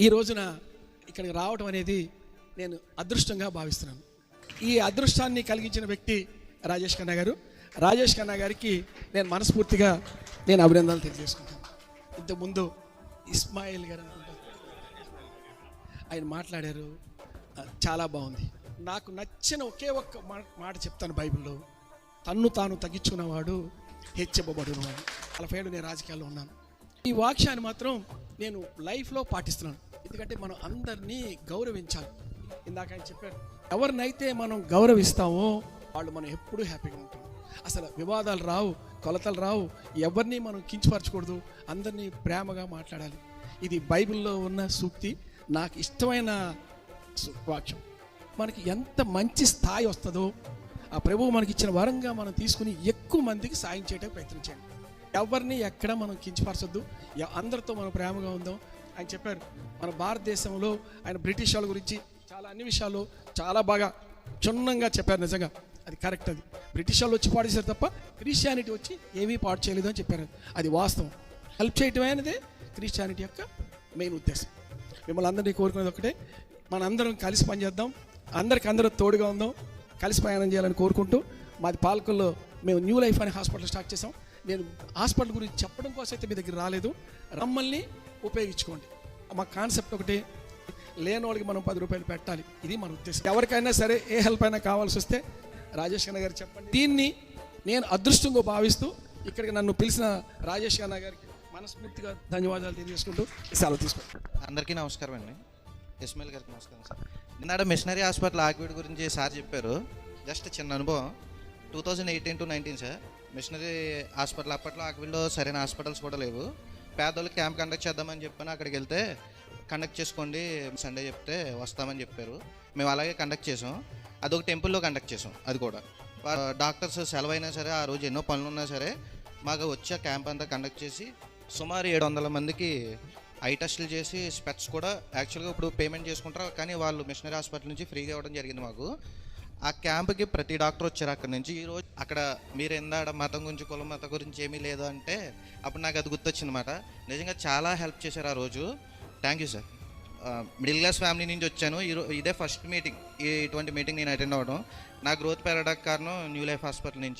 ఈ రోజున ఇక్కడికి రావడం అనేది నేను అదృష్టంగా భావిస్తున్నాను. ఈ అదృష్టాన్ని కలిగించిన వ్యక్తి రాజేష్ ఖన్నా గారు. రాజేష్ ఖన్నా గారికి నేను మనస్ఫూర్తిగా నేను అభినందనలు తెలియజేసుకుంటాను ఇంతకుముందు ఇస్మాయిల్ గారు అనుకుంటాను ఆయన మాట్లాడారు. చాలా బాగుంది. నాకు నచ్చిన ఒకే ఒక్క మాట చెప్తాను బైబిల్లో. తన్ను తాను తగ్గించుకున్నవాడు హెచ్చబడునవాడు నలభై ఏడు నేను రాజకీయాల్లో ఉన్నాను. ఈ వాక్యాన్ని మాత్రం నేను లైఫ్లో పాటిస్తున్నాను. ఎందుకంటే మనం అందరినీ గౌరవించాలి. ఇందాక ఆయన చెప్పారు ఎవరినైతే మనం గౌరవిస్తామో వాళ్ళు మనం ఎప్పుడూ హ్యాపీగా ఉంటాం. అసలు వివాదాలు రావు కొలతలు రావు ఎవరిని మనం కించపరచకూడదు అందరినీ ప్రేమగా మాట్లాడాలి. ఇది బైబిల్లో ఉన్న సూక్తి నాకు ఇష్టమైన వాక్యం. మనకి ఎంత మంచి స్థాయి వస్తుందో ఆ ప్రభువు మనకి ఇచ్చిన వరంగా మనం తీసుకుని ఎక్కువ మందికి సాయం చేయడానికి ప్రయత్నించండి. ఎవరిని ఎక్కడ మనం కించపరచొద్దు. అందరితో మనం ప్రేమగా ఉందాం ఆయన చెప్పారు. మన భారతదేశంలో ఆయన బ్రిటిష్ వాళ్ళ గురించి చాలా అన్ని విషయాల్లో చాలా బాగా క్షుణ్ణంగా చెప్పారు నిజంగా. అది కరెక్ట్ అది. బ్రిటిష్ వాళ్ళు వచ్చి పాడు చేశారు తప్ప క్రిస్టియానిటీ వచ్చి ఏమీ పాడు చేయలేదు అని చెప్పారు. అది వాస్తవం. హెల్ప్ చేయటం అనేది క్రిస్టియానిటీ యొక్క మెయిన్ ఉద్దేశం. మిమ్మల్ని అందరినీ కోరుకునేది ఒకటే. మనందరం కలిసి పనిచేద్దాం. అందరికి అందరూ తోడుగా ఉందాం. కలిసి ప్రయాణం చేయాలని కోరుకుంటూ మాది పాలకుల్లో. మేము న్యూ లైఫ్ అనే హాస్పిటల్ స్టార్ట్ చేసాం నేను హాస్పిటల్ గురించి చెప్పడం కోసం అయితే మీ దగ్గర రాలేదు. రమ్మల్ని ఉపయోగించుకోండి. మా కాన్సెప్ట్ ఒకటి లేని వాళ్ళకి మనం పది రూపాయలు పెట్టాలి. ఇది మన ఉద్దేశం. ఎవరికైనా సరే ఏ హెల్ప్ అయినా కావాల్సి వస్తే రాజేష్ ఖన్నా గారు చెప్పండి. దీన్ని నేను అదృష్టంగా భావిస్తూ ఇక్కడికి నన్ను పిలిచిన రాజేష్ ఖన్నా గారికి మనస్ఫూర్తిగా ధన్యవాదాలు తెలియజేసుకుంటూ సెలవు తీసుకుంటాను అందరికీ నమస్కారం అండి. ఇస్మాయిల్ గారికి నమస్కారం సార్. నిన్నడ మిషనరీ హాస్పిటల్ ఆక్విడ్ గురించి సార్ చెప్పారు. జస్ట్ చిన్న అనుభవం. Two thousand eighteen to nineteen sir missionary hospital అప్పట్లో ఆకవిల్లో సరైన హాస్పిటల్స్ కూడా లేవు. పేదోళ్ళకి క్యాంప్ కండక్ట్ చేద్దామని చెప్పాను అక్కడికి వెళ్తే కండక్ట్ చేసుకోండి సండే చెప్తే వస్తామని చెప్పారు. మేము అలాగే కండక్ట్ చేసాం. అదొక టెంపుల్లో కండక్ట్ చేసాం అది కూడా. డాక్టర్స్ సెలవు అయినా సరే ఆ రోజు ఎన్నో పనులు ఉన్నా సరే మాకు వచ్చే క్యాంప్ అంతా కండక్ట్ చేసి సుమారు ఏడు వందల మందికి ఐ టెస్టులు చేసి స్పెట్స్ కూడా యాక్చువల్గా ఇప్పుడు పేమెంట్ చేసుకుంటారు. కానీ వాళ్ళు మిషనరీ హాస్పిటల్ నుంచి ఫ్రీగా ఇవ్వడం జరిగింది మాకు. ఆ క్యాంప్కి ప్రతి డాక్టర్ వచ్చారు అక్కడ నుంచి. ఈరోజు అక్కడ మీరు ఎందాడ మతం గురించి కుల మతం గురించి ఏమీ లేదు అంటే అప్పుడు నాకు అది గుర్తొచ్చిందన్నమాట. నిజంగా చాలా హెల్ప్ చేశారు ఆ రోజు. Thank you sir middle class family నుంచి వచ్చాను. ఈరోజు ఇదే ఫస్ట్ మీటింగ్ ఇటువంటి మీటింగ్ నేను అటెండ్ అవ్వడం. నా గ్రోత్ పెరగడానికి కారణం న్యూ లైఫ్ హాస్పిటల్ నుంచి.